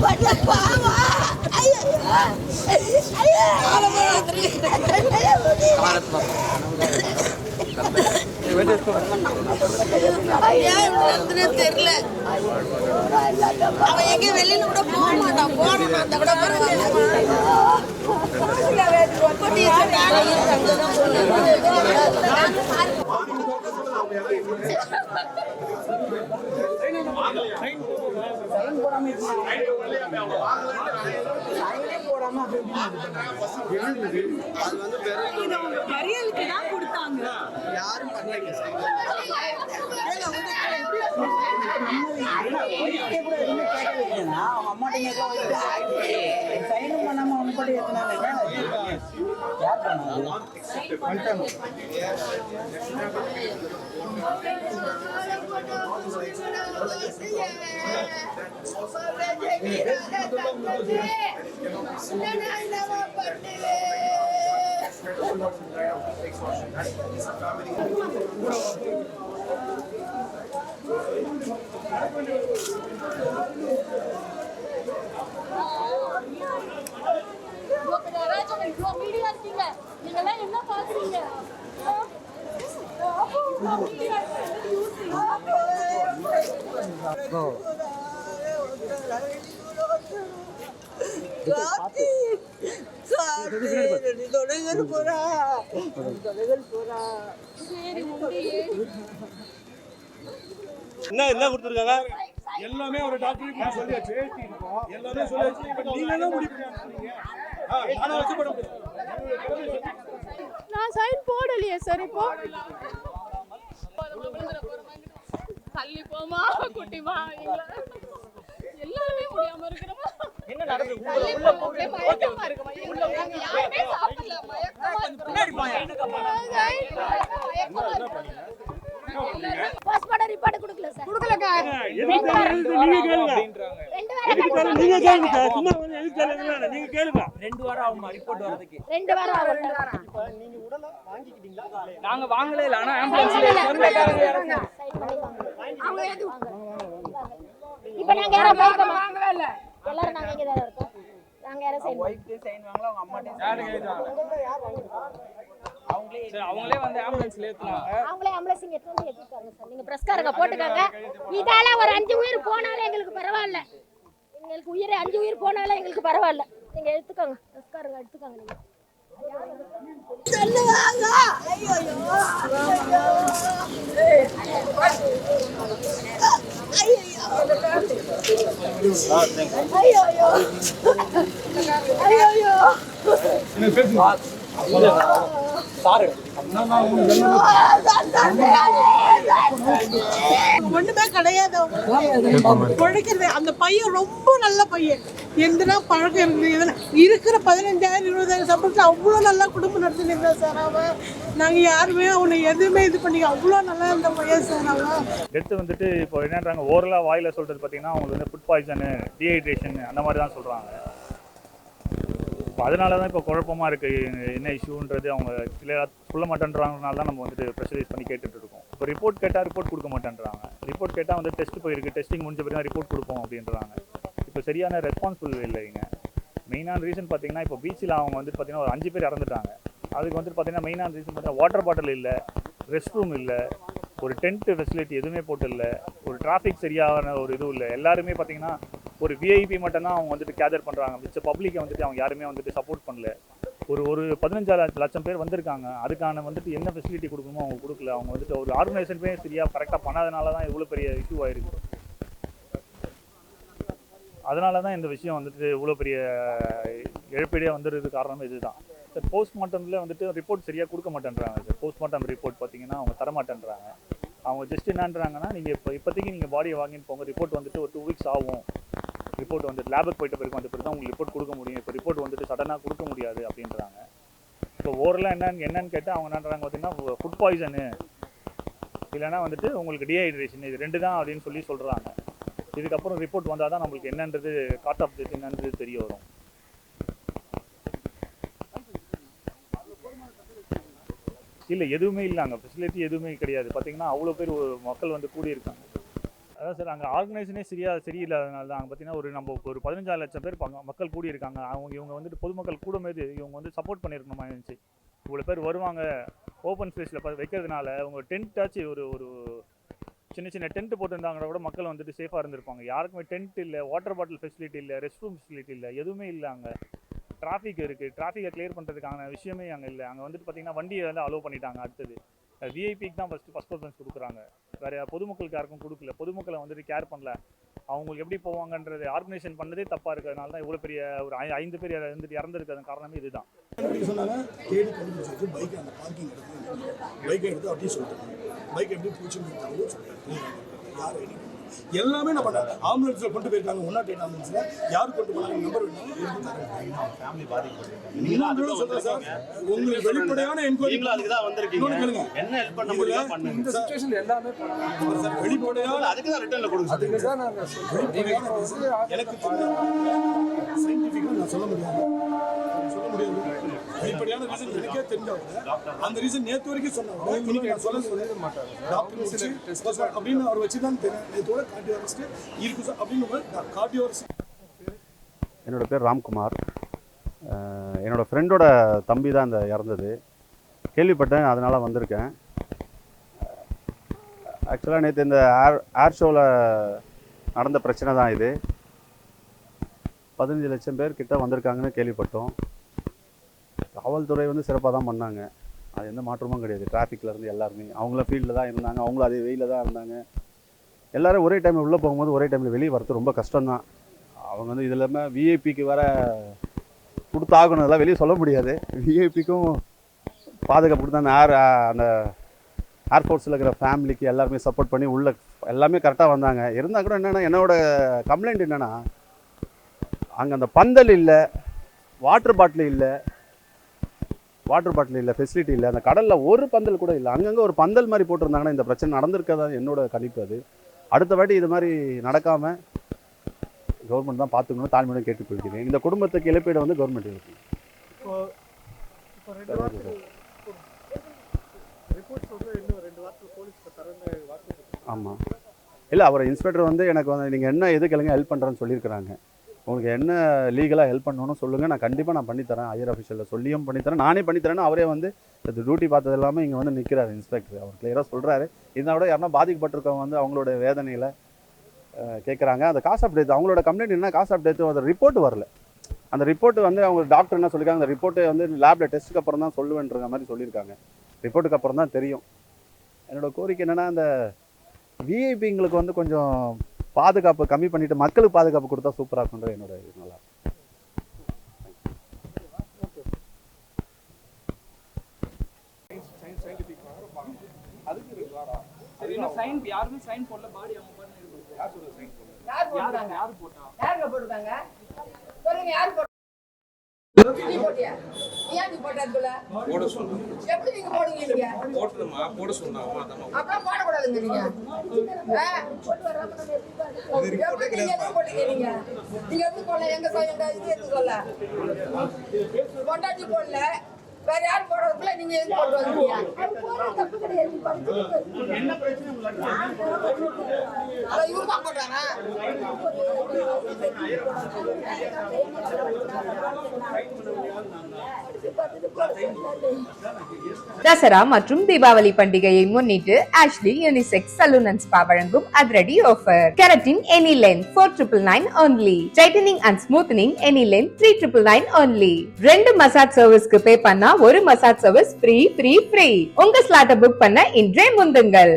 பண்ண பாவா ஐயோ ஐயோ தெரியல அவன் எங்க வெளியில கூட போக மாட்டான் அந்த கூட தான் கொடுத்தாங்க அவங்க அம்மாட்ட சைனும் பண்ணாம அவங்க கூட எத்தனாங்க யார் பண்ணாங்க இவ்வளோ பெரிய அராஜகம், இவ்வளோ மீடியா இருக்கீங்க. என்ன பார்க்குறீங்க? போறா என்ன என்ன கொடுத்துருக்காங்க எல்லாமே ஒரு டாக்டர் சொல்லியாச்சு எல்லாமே சொல்லியாச்சு நீங்க தான் முடிவு நானா சைன் போடலையே சார் இப்போ? தள்ளி போமா குட்டிமா எல்லாருமே முடியாம இருக்கிறோமா? என்ன நடக்குது? சார்? நீங்க கேளுங்க. நீங்க கேளுங்க சும்மா வந்து எதுக்கு கேளுங்க நீங்க கேளுங்க. ரெண்டு வாரம் ஆகுமா ரிப்போர்ட் வரதுக்கு ரெண்டு வாரம் ஆகும். ரெண்டு வாரம் நாங்க வாங்கவே இல்லை ஆனா ஆம்புலன்ஸ்ல சொந்தக்காரங்க யாரும் இப்ப நாங்க யாரும் போயிருக்கோமா வாங்கவே இல்ல எல்லாரும் நாங்க இங்க தான் இருக்கோம். நாங்க யாரும் சைன் ஒய்ஃப்டே சைன் வாங்கல அவங்க அம்மாட்டே அவங்களே அவங்களே வந்து ஆம்புலன்ஸ்ல ஏத்துனாங்க. அவங்களே ஆம்புலன்ஸ் இங்க எடுத்து வந்து ஏத்திட்டாங்க சார்? நீங்க பிரஸ்காரங்க போட்டுக்கோங்க. இதால ஒரு அஞ்சு உயிர் போனாலும் எங்களுக்கு பரவாயில்ல. எங்களுக்கு உயிர் அஞ்சு உயிர் போனாலும் எங்களுக்கு பரவாயில்ல. நீங்க எடுத்துக்கோங்க. பிரஸ்காரங்க எடுத்துக்கோங்க நீங்க. சொல்லுவாங்க. ஐயோ. ஐயோ. சாரு ஒண்ணுமே கிடையாது அவங்க. உழைக்கிறது அந்த பையன் ரொம்ப நல்ல பையன். எந்தனா பழக்கம் இருந்து எதனா இருக்கிற பதினஞ்சாயிரம் இருபதாயிரம் சம்பளத்தில் அவ்வளோ நல்லா குடும்பம் நடத்தினீங்க சார் அவன். நாங்கள் யாருமே அவனை எதுவுமே இது பண்ணி அவ்வளோ நல்லா இருந்த பையன் சார் அவன். டெத்து வந்துட்டு இப்போ என்னன்றாங்க ஓரலாக வாயில சொல்கிறது பார்த்தீங்கன்னா அவங்களுக்கு வந்து ஃபுட் பாய்சனு டீஹைட்ரேஷன் அந்த மாதிரி தான் சொல்கிறாங்க இப்போ அதனால தான் இப்போ குழப்பமாக இருக்குது என்ன இஷ்யூன்றது அவங்க கிளியராக சொல்ல மாட்டேன்றாங்கனால தான் நம்ம வந்துட்டு ப்ரெஷரைஸ் பண்ணி கேட்டுட்டு இருக்கோம். இப்போ ரிப்போர்ட் கேட்டால் ரிப்போர்ட் கொடுக்க மாட்டேன்றாங்க. ரிப்போர்ட் கேட்டால் வந்து டெஸ்ட் போயிருக்கு. டெஸ்டிங் முடிஞ்ச பிறகு ரிப்போர்ட் கொடுப்போம் அப்படின்றாங்க. இப்போ சரியான ரெஸ்பான்சிபிள் இல்லைங்க மெயினான ரீசன் பார்த்தீங்கன்னா இப்போ பீச்சில் அவங்க வந்துட்டு பார்த்தீங்கன்னா ஒரு அஞ்சு பேர் இறந்துட்டாங்க. அதுக்கு வந்துட்டு பார்த்தீங்கன்னா மெயினான ரீசன் பார்த்தீங்கன்னா வாட்டர் பாட்டில் இல்லை ரெஸ்ட் ரூம் இல்லை ஒரு டென்ட் ஃபெசிலிட்டி எதுவுமே போட்டு இல்லை ஒரு டிராஃபிக் சரியான ஒரு இதுவும் இல்லை. எல்லாருமே பார்த்தீங்கன்னா ஒரு விஐபி மட்டும்தான் அவங்க வந்துட்டு கேதர் பண்ணுறாங்க மிச்ச பப்ளிக்கை வந்துட்டு அவங்க யாருமே வந்துட்டு சப்போர்ட் பண்ணல. ஒரு ஒரு பதினஞ்சாறு லட்சம் பேர் வந்திருக்காங்க. அதுக்கான வந்துட்டு என்ன ஃபெசிலிட்டி கொடுக்கணுமோ அவங்க கொடுக்கல. அவங்க வந்துட்டு ஒரு ஆர்கனைசேஷனே சரியாக கரெக்டாக பண்ணாதனால தான் இவ்வளோ பெரிய இஷ்யூ ஆயிருக்கு. அதனால தான் இந்த விஷயம் வந்துட்டு இவ்வளோ பெரிய இழப்பீடே வந்துடுறது காரணம் இதுதான். சார் போஸ்ட்மார்ட்டமில் வந்துட்டு ரிப்போர்ட் சரியாக கொடுக்க மாட்டேன்றாங்க. சார் போஸ்ட்மார்ட்டம் ரிப்போர்ட் பார்த்தீங்கன்னா அவங்க தரமாட்டேன்றாங்க. அவங்க ஜஸ்ட் என்னன்றாங்கன்னா நீங்கள் இப்போ இப்போதைக்கு நீங்கள் பாடியை வாங்கின்னு போங்க. ரிப்போர்ட் வந்துட்டு ஒரு டூ வீக்ஸ் ஆகும். ரிப்போர்ட் வந்து லேபுக்கு போயிட்ட பிறகு வந்த பிறகு தான் உங்களுக்கு ரிப்போர்ட் கொடுக்க முடியும். இப்போ ரிப்போர்ட் வந்துட்டு சடனாக கொடுக்க முடியாது அப்படின்றாங்க. இப்போ ஓரலாக என்னன்னு என்னன்னு கேட்டால் அவங்க என்னன்றாங்க பார்த்தீங்கன்னா ஃபுட் பாய்சனு இல்லைன்னா வந்துட்டு உங்களுக்கு டீஹைட்ரேஷன் இது ரெண்டு தான் அப்படின்னு சொல்லி சொல்கிறாங்க இதுக்கப்புறம் ரிப்போர்ட் வந்தால் தான் நம்மளுக்கு என்னன்றது காட் ஆஃப் டெத் என்னன்றது தெரிய வரும். இல்லை எதுவுமே இல்லை. அங்கே ஃபெசிலிட்டி எதுவுமே கிடையாது. பார்த்தீங்கன்னா அவ்வளோ பேர் ஒரு மக்கள் வந்து கூடியிருக்காங்க. அதான் சார் அங்கே ஆர்கனைசேஷனே சரியா சரியில்லாதனால தான் அங்கே பார்த்தீங்கன்னா ஒரு நம்ம ஒரு பதினஞ்சாறு லட்சம் பேர் மக்கள் கூடி இருக்காங்க அவங்க இவங்க வந்துட்டு பொதுமக்கள் கூடும்போது இவங்க வந்து சப்போர்ட் பண்ணியிருக்கணுமா இருந்துச்சு. இவ்வளோ பேர் வருவாங்க ஓப்பன் ஸ்பேஸில் வைக்கிறதுனால அவங்க டென்ட்டாச்சு ஒரு ஒரு சின்ன சின்ன டென்ட் போட்டிருந்தாங்கன்னா கூட மக்கள் வந்துட்டு சேஃபாக இருந்திருப்பாங்க. யாருக்குமே டென்ட் இல்லை வாட்டர் பாட்டில் ஃபெசிலிட்டி இல்லை ரெஸ்ட் ரூம் ஃபெசிலிட்டி இல்லை எதுவுமே இல்லை அங்கே. டிராஃபிக் இருக்குது டிராஃபிக்கை கிளியர் பண்ணுறதுக்கான விஷயமே அங்கே இல்லை. அங்கே வந்துட்டு பார்த்தீங்கன்னா வண்டியை வந்து அலோவ் பண்ணிட்டாங்க அடுத்தது. விஐபிக்கு தான் ஃபஸ்ட்டு ஃபஸ்ட் ப்ரிஃபரன்ஸ் கொடுக்குறாங்க. வேறு பொதுமக்களுக்கு யாருக்கும் கொடுக்கல. பொதுமக்களை வந்துட்டு கேர் பண்ணல. அவங்களுக்கு எப்படி போவாங்கன்றது ஆர்கனைசேஷன் பண்ணதே தப்பாக இருக்கிறதுனால தான் இவ்வளோ பெரிய ஒரு ஐ- ஐந்து பேர் இருந்துட்டு இறந்துருக்கிறது காரணமே இதுதான். எப்படி சொன்னாங்க தேடி கண்டுபிடிச்சிட்டு பைக் அந்த பார்க்கிங் எடுத்து பைக்கை எடுத்து அப்படியே சொல்லிட்டாங்க. பைக் எப்படி பிடிச்சிருந்து சொல்லிட்டாங்க. யார் ஐடி எல்லாமே நான் பண்ணேன். ஆம்புலன்ஸில் கொண்டு போயிருக்காங்க. ஒன் நாட் எயிட் ஆம்புலன்ஸில்? யார் கொண்டு போனாங்க? நம்பர் வேணும்? சொல்றேன் சார். உங்களுக்கு வெளிப்படையான என்கொயரி அதுக்கு தான் வந்திருக்கீங்க. என்ன ஹெல்ப் பண்ண பண்ணுங்க. இந்த சுச்சுவேஷன் எல்லாமே சார் வெளிப்படையான அதுக்கு தான் ரிட்டர்ன்ல கொடுங்க அதுக்கு தான் நாங்கள் வெளிப்படையான reason எனக்கு சயின்டிஃபிக்காக நான் சொல்ல முடியாது. சொல்ல முடியாது. வெளிப்படையான ரீசன் எனக்கே தெரிஞ்சவங்க அந்த ரீசன் நேற்று வரைக்கும் சொன்னாங்க இன்னைக்கு நான் சொல்ல சொல்ல மாட்டாங்க டாக்டர் வச்சு அப்படின்னு அவர் வச்சு தான் தெரியும் நேற்றோட கார்டியோலஜிஸ்ட் இருக்கு சார் அப்படின்னு கார்டியோலஜிஸ்ட் என்னோட பேர் ராம்குமார். அஹ் என்னோட ஃப்ரெண்டோட தம்பி தான் இந்த இறந்தது. கேள்விப்பட்டேன் அதனால் வந்திருக்கேன். ஆக்சுவலாக நேற்று இந்த ஏர் ஏர் ஷோவில் நடந்த பிரச்சனை தான் இது. பதினஞ்சு லட்சம் பேர் கிட்ட வந்திருக்காங்கன்னு கேள்விப்பட்டோம். காவல்துறை வந்து சிறப்பாக தான் பண்ணாங்க. அது எந்த மாற்றமும் கிடையாது. டிராஃபிக்கில் இருந்து எல்லாருமே அவங்களும் ஃபீல்டில் தான் இருந்தாங்க. அவங்களும் அதே வெயிலில் தான் இருந்தாங்க. எல்லோரும் ஒரே டைமில் உள்ளே போகும்போது ஒரே டைமில் வெளியே வரது ரொம்ப கஷ்டம்தான் அவங்க வந்து இது இல்லாமல் விஐபிக்கு வர கொடுத்தாகணும். அதெல்லாம் வெளியே சொல்ல முடியாது. விஐபிக்கும் பாதுகாப்பு தான் அந்த ஏர் அந்த ஏர்ஃபோர்ஸில் இருக்கிற ஃபேமிலிக்கு எல்லாருமே சப்போர்ட் பண்ணி உள்ள எல்லாமே கரெக்டாக வந்தாங்க. இருந்தால் கூட என்னென்னா என்னோட கம்ப்ளைண்ட் என்னென்னா அங்கே அந்த பந்தல் இல்லை வாட்டர் பாட்டில் இல்லை வாட்டர் பாட்டில் இல்லை ஃபெசிலிட்டி இல்லை அந்த கடலில் ஒரு பந்தல் கூட இல்லை. அங்கங்கே ஒரு பந்தல் மாதிரி போட்டிருந்தாங்கன்னா இந்த பிரச்சனை நடந்திருக்கதா? என்னோட கணிப்பு அது. அடுத்த வாட்டி இது மாதிரி நடக்காமல் கவர்மெண்ட் தான் பார்த்துக்கணும் தாழ்மையுடன் கேட்டுக்கொள்கிறேன். இந்த குடும்பத்துக்கு இழப்பீடு வந்து கவர்மெண்ட் இருக்கு. ஆமாம் இல்லை அவர் இன்ஸ்பெக்டர் வந்து எனக்கு வந்து நீங்கள் என்ன எது கேளுங்க ஹெல்ப் பண்ணுறேன்னு சொல்லியிருக்கிறாங்க. உங்களுக்கு என்ன லீகலாக ஹெல்ப் பண்ணணும்னு சொல்லுங்கள் நான் கண்டிப்பாக நான் பண்ணித்தரேன் ஹையர் அஃபிஷியலில் சொல்லியும் பண்ணித்தரேன். நானே பண்ணித்தரேன்னு அவரே வந்து இது டியூட்டி பார்த்தது எல்லாமே இங்கே வந்து நிற்கிறாரு இன்ஸ்பெக்டர் அவர் கிளியராக சொல்கிறாரு இருந்தால் விட யாருன்னா பாதிக்கப்பட்டிருக்கவங்க வந்து அவங்களோட வேதனையில் கேட்குறாங்க அந்த காசு அப்டேட் அவங்களோட கம்ப்ளைண்ட் என்ன காசு அப்டேட் அந்த ரிப்போர்ட் வரல. அந்த ரிப்போர்ட் வந்து அவங்க டாக்டர் என்ன சொல்லியிருக்காங்க அந்த ரிப்போர்ட்டை வந்து லேபில் டெஸ்ட்டுக்கு அப்புறம் தான் சொல்லுவேன்ற மாதிரி சொல்லியிருக்காங்க ரிப்போர்ட்டுக்கு அப்புறம் தான் தெரியும். என்னோட கோரிக்கை என்னென்னா அந்த விஐபிங்களுக்கு வந்து கொஞ்சம் பாதுகாப்பு கம்மி பண்ணிட்டு மக்களுக்கு பாதுகாப்பு கொடுத்தா சூப்பராக இருக்குன்ற என்னோட இது. நல்லா யாரு போட்டாங்க ஏன் நீ போட்ட அதுக்குள்ள போட சொன்னாங்க. எப்படி நீங்க போடுங்க நீங்க போட்டணுமா போட சொன்னாங்க. அதான் அப்படிலாம் போடக்கூடாதுங்க நீங்க. ஆ? எப்படி நீங்க எதுக்கு போட்டீங்க நீங்க? நீங்க எப்படி போடல? எங்க சொல் எங்க இது எதுக்கு சொல்ல கொண்டாட்டி போடல. நீங்க எதுக்கு போட்டு வந்தீங்க இவரு தான் தசரா மற்றும் தீபாவளி பண்டிகையை முன்னிட்டு Ashley unisex salon and spa வழங்கும் அதிரடி offer keratin any length four triple nine only tightening and smoothening any length three triple nine only ரெண்டு மசாஜ் சர்வீஸ்க்கு பே பண்ணா ஒரு massage service free free free உங்க ஸ்லாட்டை புக் பண்ண இன்றே முந்துங்கள்.